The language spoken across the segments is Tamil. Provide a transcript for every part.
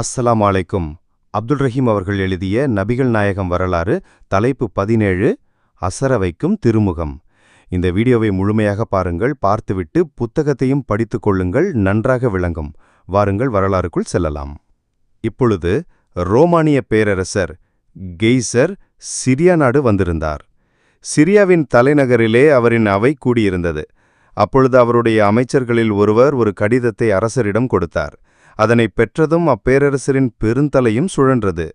அஸ்ஸலாம் அலைக்கும். அப்துல் ரஹீம் அவர்கள் எழுதிய நபிகள் நாயகம் வரலாறு தலைப்பு பதினேழு அசர வைக்கும் திருமுகம். இந்த வீடியோவை முழுமையாக பாருங்கள் பார்த்துவிட்டு புத்தகத்தையும் படித்துக் கொள்ளுங்கள் நன்றாக விளங்கும். வாருங்கள் வரலாறுக்குள் செல்லலாம். இப்பொழுது ரோமானிய பேரரசர் கெய்சர் சிரியா நாடு வந்திருந்தார். சிரியாவின் தலைநகரிலே அவரின் அவை கூடியிருந்தது. அப்பொழுது அவருடைய அமைச்சர்களில் ஒருவர் ஒரு கடிதத்தை அரசரிடம் கொடுத்தார். அதனை பெற்றதும் அப்பேரரசரின் பெருந்தலையும் சுழன்றது.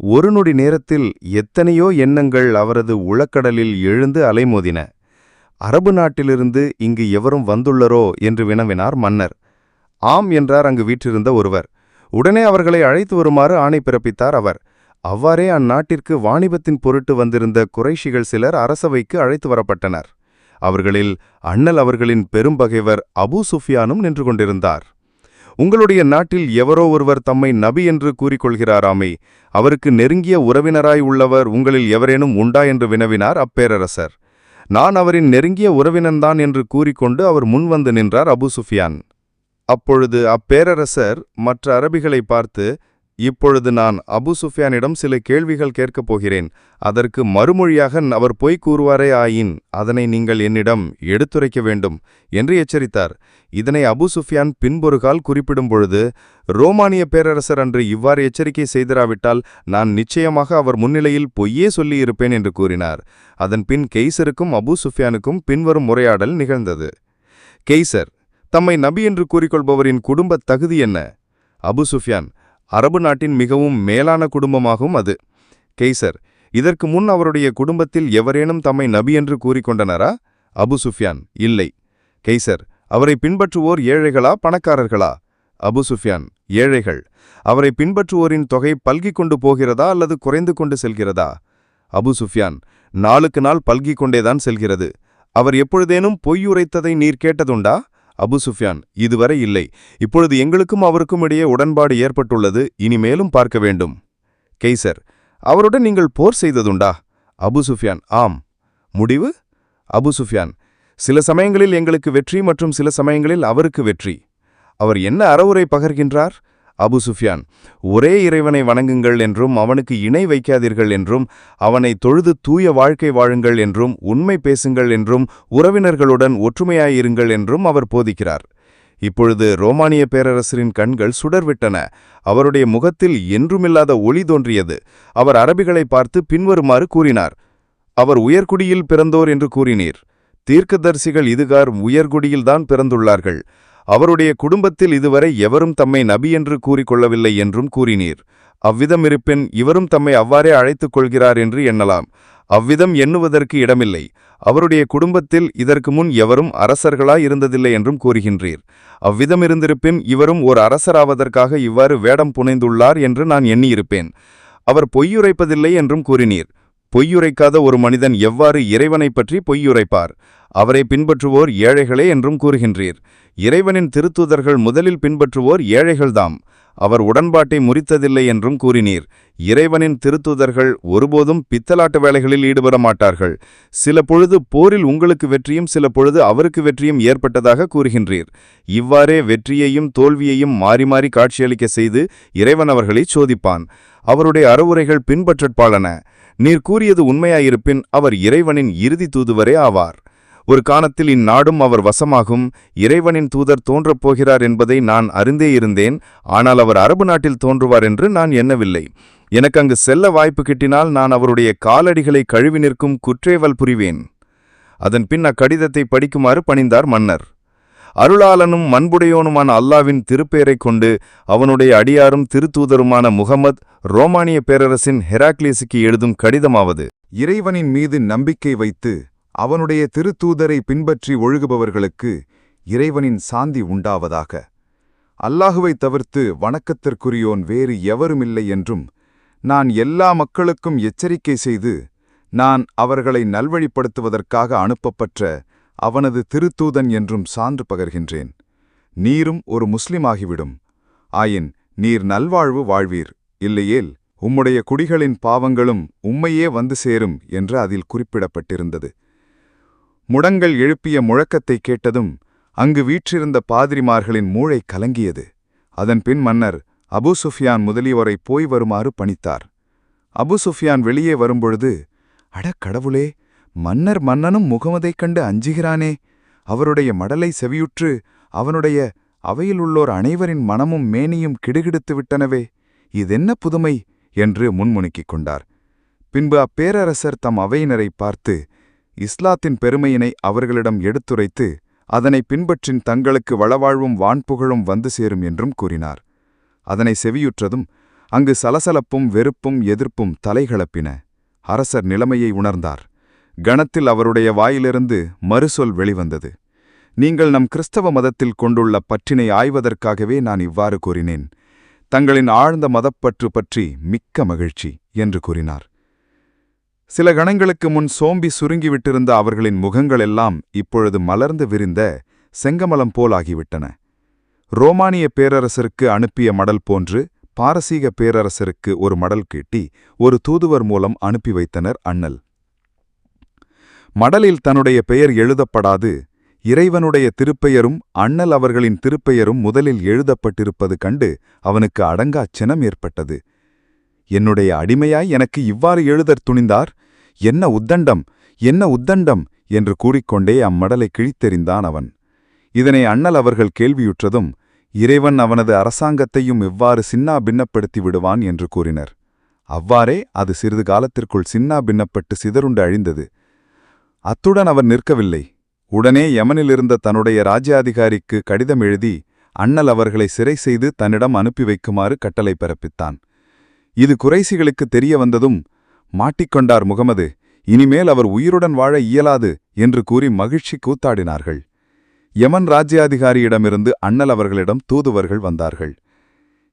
ஒரு நொடி நேரத்தில் எத்தனையோ எண்ணங்கள் அவரது உளக்கடலில் எழுந்து அலைமோதின. அரபு நாட்டிலிருந்து இங்கு எவரும் வந்துள்ளரோ என்று வினவினார் மன்னர். ஆம் என்றார் அங்கு வீற்றிருந்த ஒருவர். உடனே அவர்களை அழைத்து வருமாறு ஆணை பிறப்பித்தார் அவர். அவ்வாறே அந்நாட்டிற்கு வாணிபத்தின் பொருட்டு வந்திருந்த குறைஷிகள் சிலர் அரசவைக்கு அழைத்து வரப்பட்டனர். அவர்களில் அண்ணல் அவர்களின் பெரும்பகைவர் அபூ சுஃபியானும் நின்று கொண்டிருந்தார். உங்களுடைய நாட்டில் எவரோ ஒருவர் தம்மை நபி என்று கூறிக்கொள்கிறாராமே அவருக்கு நெருங்கிய உறவினராய் உள்ளவர் உங்களில் எவரேனும் உண்டா என்று வினவினார் அப்பேரரசர். நான் அவரின் நெருங்கிய உறவினன்தான் என்று கூறிக்கொண்டு அவர் முன்வந்து நின்றார் அபு சுஃபியான். அப்பொழுது அப்பேரரசர் மற்ற அரபிகளை பார்த்து இப்பொழுது நான் அபு சுஃபியானிடம் சில கேள்விகள் கேட்கப் போகிறேன். அதற்கு மறுமொழியாக அவர் பொய் கூறுவாரே ஆயின் அதனை நீங்கள் என்னிடம் எடுத்துரைக்க வேண்டும் என்று எச்சரித்தார். இதனை அபு சுஃபியான் பின்பொருகால் குறிப்பிடும் பொழுது ரோமானிய பேரரசர் அன்று இவ்வாறு எச்சரிக்கை செய்திராவிட்டால் நான் நிச்சயமாக அவர் முன்னிலையில் பொய்யே சொல்லியிருப்பேன் என்று கூறினார். அதன் பின் கெய்சருக்கும் அபு சுஃபியானுக்கும் பின்வரும் உரையாடல் நிகழ்ந்தது. கெய்சர் தம்மை நபி என்று கூறிக்கொள்பவரின் குடும்பத் தகுதி என்ன? அபு சுஃபியான் அரபு நாட்டின் மிகவும் மேலான குடும்பமாகும் அது. கெய்சர் இதற்கு முன் அவருடைய குடும்பத்தில் எவரேனும் தம்மை நபி என்று கூறிக்கொண்டனரா? அபு சுஃபியான் இல்லை. கெய்சர் அவரை பின்பற்றுவோர் ஏழைகளா பணக்காரர்களா? அபு சுஃபியான் ஏழைகள். அவரை பின்பற்றுவோரின் தொகை பல்கிக் கொண்டு போகிறதா அல்லது குறைந்து கொண்டு செல்கிறதா? அபு சுஃபியான் நாளுக்கு நாள் பல்கிக் கொண்டேதான் செல்கிறது. அவர் எப்பொழுதேனும் பொய் உரைத்ததை நீர் கேட்டதுண்டா? அபு சுஃபியான் இதுவரை இல்லை. இப்பொழுது எங்களுக்கும் அவருக்கும் இடையே உடன்பாடு ஏற்பட்டுள்ளது. இனிமேலும் பார்க்க வேண்டும். கெய்சர் அவருடன் நீங்கள் போர் செய்ததுண்டா? அபு சுஃபியான் ஆம். முடிவு? அபு சுஃபியான் சில சமயங்களில் எங்களுக்கு வெற்றி மற்றும் சில சமயங்களில் அவருக்கு வெற்றி. அவர் என்ன அறவுரை பகர்கின்றார்? அபு சுஃபியான் ஒரே இறைவனை வணங்குங்கள் என்றும் அவனுக்கு இணை வைக்காதீர்கள் என்றும் அவனை தொழுது தூய வாழ்க்கை வாழுங்கள் என்றும் உண்மை பேசுங்கள் என்றும் உறவினர்களுடன் ஒற்றுமையாயிருங்கள் என்றும் அவர் போதிக்கிறார். இப்பொழுது ரோமானிய பேரரசரின் கண்கள் சுடர்விட்டன. அவருடைய முகத்தில் என்றுமில்லாத ஒளி தோன்றியது. அவர் அரபிகளை பார்த்து பின்வருமாறு கூறினார் அவர் உயர்குடியில் பிறந்தோர் என்று கூறினீர். தீர்க்கதரிசிகள் இதுகார் உயர்குடியில்தான் பிறந்துள்ளார்கள். அவருடைய குடும்பத்தில் இதுவரை எவரும் தம்மை நபி என்று கூறிக்கொள்ளவில்லை என்றும் கூறினீர். அவ்விதம் இருப்பின் இவரும் தம்மை அவ்வாறே அழைத்துக் கொள்கிறார் என்று எண்ணலாம். அவ்விதம் எண்ணுவதற்கு இடமில்லை. அவருடைய குடும்பத்தில் இதற்கு முன் எவரும் அரசர்களாய் இருந்ததில்லை என்றும் கூறுகின்றீர். அவ்விதம் இருந்திருப்பின் இவரும் ஒரு அரசராவதற்காக இவ்வாறு வேடம் புனைந்துள்ளார் என்று நான் எண்ணியிருப்பேன். அவர் பொய்யுரைப்பதில்லை என்றும் கூறினீர். பொய்யுரைக்காத ஒரு மனிதன் எவ்வாறு இறைவனைப் பற்றி பொய்யுரைப்பார்? அவரை பின்பற்றுவோர் ஏழைகளே என்றும் கூறுகின்றீர். இறைவனின் திருத்தூதர்கள் முதலில் பின்பற்றுவோர் ஏழைகள்தாம். அவர் உடன்பாட்டை முறித்ததில்லை என்றும் கூறினீர். இறைவனின் திருத்தூதர்கள் ஒருபோதும் பித்தலாட்டு வேலைகளில் ஈடுபட மாட்டார்கள் சில பொழுது போரில் உங்களுக்கு வெற்றியும் சில பொழுது அவருக்கு வெற்றியும் ஏற்பட்டதாக கூறுகின்றீர். இவ்வாறே வெற்றியையும் தோல்வியையும் மாறி மாறி காட்சியளிக்க செய்து இறைவன் அவர்களை சோதிப்பான். அவருடைய அறவுரைகள் பின்பற்றற்பாளன நீர் கூறியது உண்மையாயிருப்பின் அவர் இறைவனின் இறுதி தூதுவரே ஆவார். ஒரு காலத்தில் இந்நாடும் அவர் வசமாகும். இறைவனின் தூதர் தோன்றப் போகிறார் என்பதை நான் அறிந்தே இருந்தேன். ஆனால் அவர் அரபு நாட்டில் தோன்றுவார் என்று நான் எண்ணவில்லை. எனக்கு அங்கு செல்ல வாய்ப்பு கிட்டினால் நான் அவருடைய காலடிகளை கழுவி நிற்கும் குற்றேவல் புரிவேன். அதன் பின் அக்கடிதத்தை படிக்குமாறு பணிந்தார் மன்னர். அருளாளனும் மண்புடையோனுமான அல்லாவின் திருப்பெயரைக் கொண்டு அவனுடைய அடியாரும் திருத்தூதருமான முகமத் ரோமானிய பேரரசின் ஹெராக்லியஸுக்கு எழுதும் கடிதமாவது. இறைவனின் மீது நம்பிக்கை வைத்து அவனுடைய திருத்தூதரை பின்பற்றி ஒழுகுபவர்களுக்கு இறைவனின் சாந்தி உண்டாவதாக. அல்லாஹுவைத் தவிர்த்து வணக்கத்திற்குரியோன் வேறு எவருமில்லை என்றும் நான் எல்லா மக்களுக்கும் எச்சரிக்கை செய்து நான் அவர்களை நல்வழிப்படுத்துவதற்காக அனுப்பப்பட்ட அவனது திருத்தூதன் என்றும் சான்று பகர்கின்றேன். நீரும் ஒரு முஸ்லிமாகிவிடும். ஆயின் நீர் நல்வாழ்வு வாழ்வீர். இல்லையேல் உம்முடைய குடிகளின் பாவங்களும் உம்மையே வந்து சேரும் என்று அதில் குறிப்பிடப்பட்டிருந்தது. முடங்கள் எழுப்பிய முழக்கத்தைக் கேட்டதும் அங்கு வீற்றிருந்த பாதிரிமார்களின் மூளை கலங்கியது. அதன்பின் மன்னர் அபு சுஃபியான் முதலியோரை போய் வருமாறு பணித்தார். அபு சுஃபியான் வெளியே வரும்பொழுது அட கடவுளே மன்னர் மன்னனும் முகமதைக் கண்டு அஞ்சுகிறானே. அவருடைய மடலை செவியுற்று அவனுடைய அவையில் உள்ளோர் அனைவரின் மனமும் மேனியும் கிடுகிடுத்து விட்டனவே. இதென்ன புதுமை? என்று முன்முணுக்கிக் கொண்டார். பின்பு அப்பேரரசர் தம் அவையினரை பார்த்து இஸ்லாத்தின் பெருமையினை அவர்களிடம் எடுத்துரைத்து அதனை பின்பற்றின் தங்களுக்கு வளவாழ்வும் வான்புகழும் வந்து சேரும் என்றும் கூறினார். அதனை செவியுற்றதும் அங்கு சலசலப்பும் வெறுப்பும் எதிர்ப்பும் தலைகளப்பின அரசர் நிலைமையை உணர்ந்தார். கணத்தில் அவருடைய வாயிலிருந்து மறுசொல் வெளிவந்தது. நீங்கள் நம் கிறிஸ்தவ மதத்தில் கொண்டுள்ள பற்றினை ஆய்வதற்காகவே நான் இவ்வாறு கூறினேன். தங்களின் ஆழ்ந்த மதப்பற்று பற்றி மிக்க மகிழ்ச்சி என்று கூறினார். சில கணங்களுக்கு முன் சோம்பி சுருங்கிவிட்டிருந்த அவர்களின் முகங்களெல்லாம் இப்பொழுது மலர்ந்து விரிந்த செங்கமலம் போலாகிவிட்டன ரோமானிய பேரரசருக்கு அனுப்பிய மடல் போன்று பாரசீக பேரரசருக்கு ஒரு மடல் கீட்டி ஒரு தூதுவர் மூலம் அனுப்பி வைத்தனர் அண்ணல். மடலில் தன்னுடைய பெயர் எழுதப்படாது. இறைவனுடைய திருப்பெயரும் அண்ணல் அவர்களின் திருப்பெயரும் முதலில் எழுதப்பட்டிருப்பது கண்டு அவனுக்கு அடங்காச் சினம் ஏற்பட்டது. என்னுடைய அடிமையாய் எனக்கு இவ்வாறு எழுதத் துணிந்தார்? என்ன உத்தண்டம் என்ன உத்தண்டம்? என்று கூறிக்கொண்டே அம்மடலை கிழித்தெறிந்தான் அவன். இதனை அண்ணல் அவர்கள் கேள்வியுற்றதும் இறைவன் அவனது அரசாங்கத்தையும் எவ்வாறு சின்னா பின்னப்படுத்தி விடுவான் என்று கூறினர். அவ்வாறே அது சிறிது காலத்திற்குள் சின்னா பின்னப்பட்டு சிதறுண்டு அழிந்தது. அத்துடன் அவர் நிற்கவில்லை. உடனே யமனிலிருந்த தன்னுடைய ராஜ்யாதிகாரிக்கு கடிதம் எழுதி அண்ணல் அவர்களை சிறை செய்து தன்னிடம் அனுப்பி வைக்குமாறு கட்டளை பிறப்பித்தான். இது குறைசிகளுக்கு தெரிய வந்ததும் மாட்டிக்கொண்டார் முகமது இனிமேல் அவர் உயிருடன் வாழ இயலாது என்று கூறி மகிழ்ச்சி கூத்தாடினார்கள். யமன் ராஜ்யாதிகாரியிடமிருந்து அண்ணல் அவர்களிடம் தூதுவர்கள் வந்தார்கள்.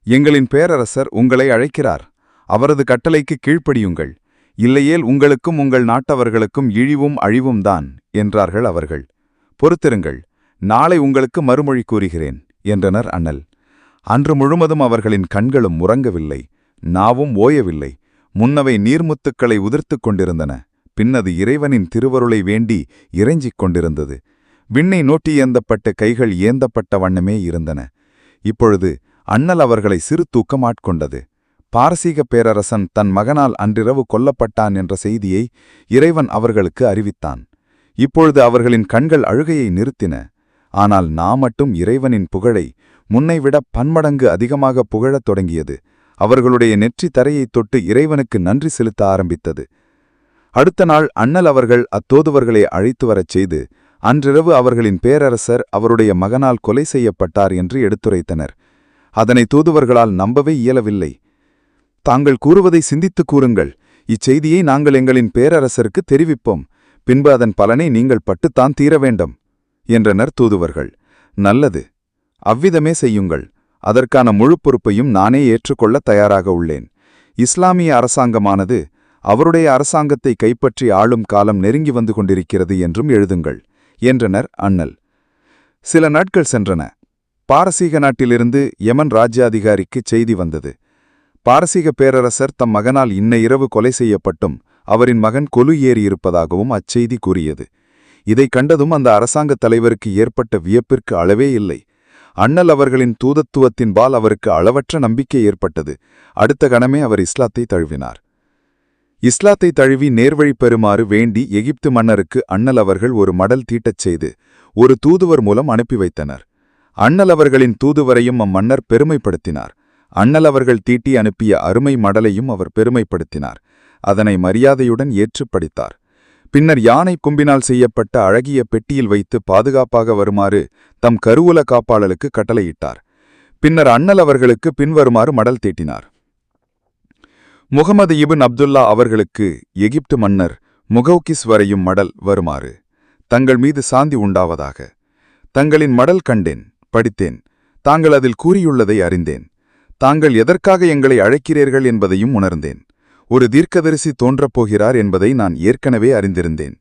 எங்களின் பேரரசர் உங்களை அழைக்கிறார். அவரது கட்டளைக்கு கீழ்ப்படியுங்கள். இல்லையேல் உங்களுக்கும் உங்கள் நாட்டவர்களுக்கும் இழிவும் அழிவும் தான் என்றார்கள் அவர்கள். பொறுத்திருங்கள் நாளை உங்களுக்கு மறுமொழி கூறுகிறேன் என்றனர் அண்ணல். அன்று முழுவதும் அவர்களின் கண்களும் உறங்கவில்லை நாவும் ஓயவில்லை முன்னவை நீர்முத்துக்களை உதிர்த்துக் கொண்டிருந்தன பின்னது இறைவனின் திருவருளை வேண்டி இறைஞ்சிக் கொண்டிருந்தது. விண்ணை நோட்டி ஏந்தப்பட்ட கைகள் ஏந்தப்பட்ட வண்ணமே இருந்தன. இப்பொழுது அண்ணல் அவர்களை சிறு தூக்கமாட்கொண்டது பாரசீக பேரரசன் தன் மகனால் அன்றிரவு கொல்லப்பட்டான் என்ற செய்தியை இறைவன் அவர்களுக்கு அறிவித்தான். இப்பொழுது அவர்களின் கண்கள் அழுகையை நிறுத்தின. ஆனால் நான் மட்டும் இறைவனின் புகழை முன்னைவிட பன்மடங்கு அதிகமாக புகழத் தொடங்கியது. அவர்களுடைய நெற்றி தரையைத் தொட்டு இறைவனுக்கு நன்றி செலுத்த ஆரம்பித்தது. அடுத்த நாள் அண்ணல் அவர்கள் அத்தோதுவர்களை அழைத்து வரச் செய்து அன்றிரவு அவர்களின் பேரரசர் அவருடைய மகனால் கொலை செய்யப்பட்டார் என்று எடுத்துரைத்தனர். அதனை தூதுவர்களால் நம்பவே இயலவில்லை. தாங்கள் கூறுவதை சிந்தித்துக் கூறுங்கள். இச்செய்தியை நாங்கள் எங்களின் பேரரசருக்கு தெரிவிப்போம். பின்பு அதன் பலனை நீங்கள் பட்டுத்தான் தீர வேண்டும். என்றனர் தூதுவர்கள். நல்லது. அவ்விதமே செய்யுங்கள். அதற்கான முழு பொறுப்பையும் நானே ஏற்றுக்கொள்ள தயாராக உள்ளேன். இஸ்லாமிய அரசாங்கமானது அவருடைய அரசாங்கத்தை கைப்பற்றி ஆளும் காலம் நெருங்கி வந்து கொண்டிருக்கிறது என்றும் எழுதுங்கள். என்றனர் அண்ணல். சில நாட்கள் சென்றன. பாரசீக நாட்டிலிருந்து யமன் ராஜ்யாதிகாரிக்கு செய்தி வந்தது. பாரசீக பேரரசர் தம் மகனால் இன்ன இரவு கொலை செய்யப்பட்டும். அவரின் மகன் கொலு ஏறியிருப்பதாகவும் அச்செய்தி கூறியது. இதைக் கண்டதும் அந்த அரசாங்கத் தலைவருக்கு ஏற்பட்ட வியப்பிற்கு அளவே இல்லை. அண்ணல் அவர்களின் தூதத்துவத்தின்பால் அவருக்கு அளவற்ற நம்பிக்கை ஏற்பட்டது. அடுத்த கணமே அவர் இஸ்லாத்தை தழுவினார். இஸ்லாத்தை தழுவி நேர்வழி பெறுமாறு வேண்டி எகிப்து மன்னருக்கு அண்ணல் அவர்கள் ஒரு மடல் தீட்டச் செய்து ஒரு தூதுவர் மூலம் அனுப்பி வைத்தனர். அண்ணல் அவர்களின் தூதுவரையும் அம்மன்னர் பெருமைப்படுத்தினார். அண்ணல் அவர்கள் தீட்டி அனுப்பிய அருமை மடலையும் அவர் பெருமைப்படுத்தினார். அதனை மரியாதையுடன் ஏற்றுப் படித்தார். பின்னர் யானை கும்பினால் செய்யப்பட்ட அழகிய பெட்டியில் வைத்து பாதுகாப்பாக வருமாறு தம் கருவூல காப்பாளலுக்கு கட்டளையிட்டார். பின்னர் அண்ணல் அவர்களுக்கு பின்வருமாறு மடல் தீட்டினார். முகமது இபின் அப்துல்லா அவர்களுக்கு எகிப்து மன்னர் முகௌகிஸ் வரையும் மடல் வருமாறு தங்கள் மீது சாந்தி உண்டாவதாக. தங்களின் மடல் கண்டேன் படித்தேன் தாங்கள் அதில் கூறியுள்ளதை அறிந்தேன். தாங்கள் எதற்காக எங்களை அழைக்கிறீர்கள் என்பதையும் உணர்ந்தேன். ஒரு தீர்க்கதரிசி தோன்றப் போகிறார் என்பதை நான் ஏற்கனவே அறிந்திருந்தேன்.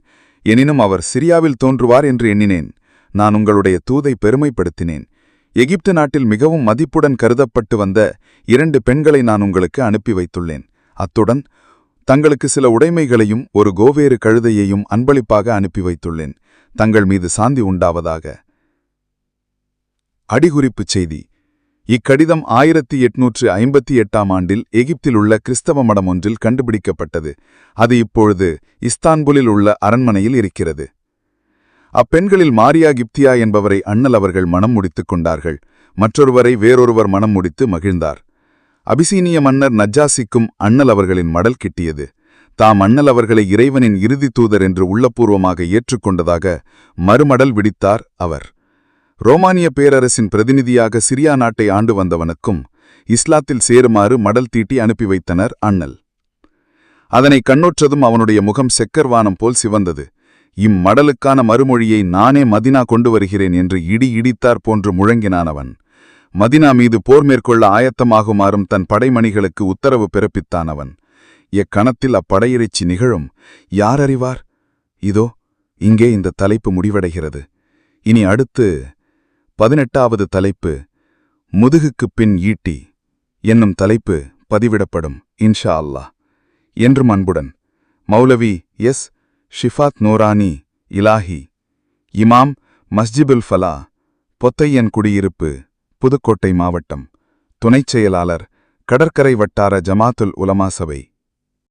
எனினும் அவர் சிரியாவில் தோன்றுவார் என்று எண்ணினேன். நான் உங்களுடைய தூதை பெருமைப்படுத்தினேன். எகிப்து நாட்டில் மிகவும் மதிப்புடன் கருதப்பட்டு வந்த இரண்டு பெண்களை நான் உங்களுக்கு அனுப்பி வைத்துள்ளேன். அத்துடன் தங்களுக்கு சில உடைமைகளையும் ஒரு கோவேறு கழுதையையும் அன்பளிப்பாக அனுப்பி வைத்துள்ளேன். தங்கள் மீது சாந்தி உண்டாவதாக. அடிகுறிப்புச் செய்தி. இக்கடிதம் ஆயிரத்தி எட்நூற்று ஐம்பத்தி எட்டாம் ஆண்டில் எகிப்தில் உள்ள கிறிஸ்தவ மடம் ஒன்றில் கண்டுபிடிக்கப்பட்டது. அது இப்பொழுது இஸ்தான்புலில் உள்ள அரண்மனையில் இருக்கிறது. அப்பெண்களில் மாரியா கிப்தியா என்பவரை அண்ணல் அவர்கள் மனம் முடித்துக் கொண்டார்கள். மற்றொருவரை வேறொருவர் மனம் முடித்து மகிழ்ந்தார். அபிசீனிய மன்னர் நஜ்ஜாசிக்கும் அண்ணல் அவர்களின் மடல் கிட்டியது. தாம் அண்ணல் அவர்களை இறைவனின் இறுதி தூதர் என்று உள்ளபூர்வமாக ஏற்றுக்கொண்டதாக மறுமடல் விடித்தார் அவர். ரோமானிய பேரரசின் பிரதிநிதியாக சிரியா நாட்டை ஆண்டு வந்தவனுக்கும் இஸ்லாத்தில் சேருமாறு மடல் தீட்டி அனுப்பி வைத்தனர் அண்ணல். அதனை கண்ணோற்றதும் அவனுடைய முகம் செக்கர்வானம் போல் சிவந்தது. இம்மடலுக்கான மறுமொழியை நானே மதினா கொண்டு வருகிறேன் என்று இடி இடித்தார் போன்று முழங்கினானவன் மதினா மீது போர் மேற்கொள்ள ஆயத்தமாகுமாறும் தன் படைமணிகளுக்கு உத்தரவு பிறப்பித்தானவன் எக்கணத்தில் அப்படையிறைச்சி நிகழும். யார் அறிவார்? இதோ இங்கே இந்த தலைப்பு முடிவடைகிறது. இனி அடுத்து பதினெட்டாவது தலைப்பு முதுகுக்குப் பின் ஈட்டி என்னும் தலைப்பு பதிவிடப்படும் இன்ஷா அல்லாஹ். என்றும் அன்புடன் மௌலவி எஸ். ஷிஃபாத் நோரானி இலாஹி இமாம் மஸ்ஜிபுல் ஃபலா பொத்தையன் குடியிருப்பு புதுக்கோட்டை மாவட்டம் துணைச் செயலாளர் கடற்கரை வட்டார ஜமாத்துல் உலமா சபை.